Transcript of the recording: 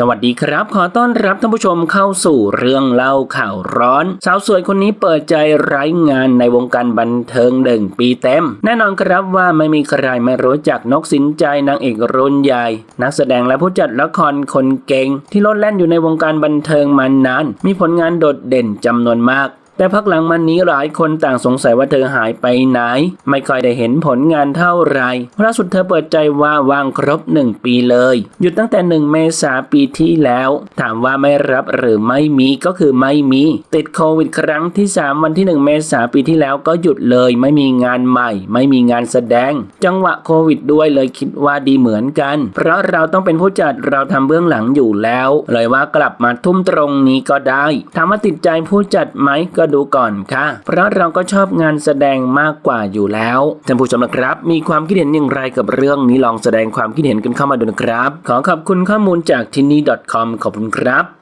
สวัสดีครับ ขอต้อนรับท่านผู้ชมเข้าสู่เรื่องเล่าข่าวร้อน สาวสวยคนนี้เปิดใจไร้งานในวงการบันเทิงหนึ่งปีเต็ม แน่นอนครับว่าไม่มีใครไม่รู้จักนกสินใจนางเอกรุ่นใหญ่ นักแสดงและผู้จัดละครคนเก่ง ที่ลดแล่นอยู่ในวงการบันเทิงมานาน มีผลงานโดดเด่นจำนวนมาก แต่พักหลังมานี้หลายคนต่างสงสัยว่าเธอหายไปไหน ไม่ค่อยได้เห็นผลงานเท่าไหร่ล่าสุดเธอเปิดใจว่าว่างครบ 1 ปีเลย หยุดตั้งแต่ 1 เมษาปีที่แล้ว ถามว่าไม่รับหรือไม่มีก็คือไม่มี ติดโควิดครั้งที่ 3 วันที่ 1 เมษาปีที่แล้วก็หยุดเลย ไม่มีงานใหม่ ไม่มีงานแสดง จังหวะโควิดด้วยเลยคิดว่าดีเหมือนกัน เพราะเราต้องเป็นผู้จัดเราทำเบื้องหลังอยู่แล้ว เลยว่ากลับมาทุ่มตรงนี้ก็ได้ถามว่าติดใจผู้จัดไหมก็ดูก่อนค่ะ เพราะเราก็ชอบงานแสดงมากกว่าอยู่แล้วท่านผู้ชมนะครับ มีความคิดเห็นอย่างไรกับเรื่องนี้ลองแสดงความคิดเห็นกันเข้ามาดูนะครับ ขอขอบคุณข้อมูลจากที่นี่ .com ขอบคุณครับ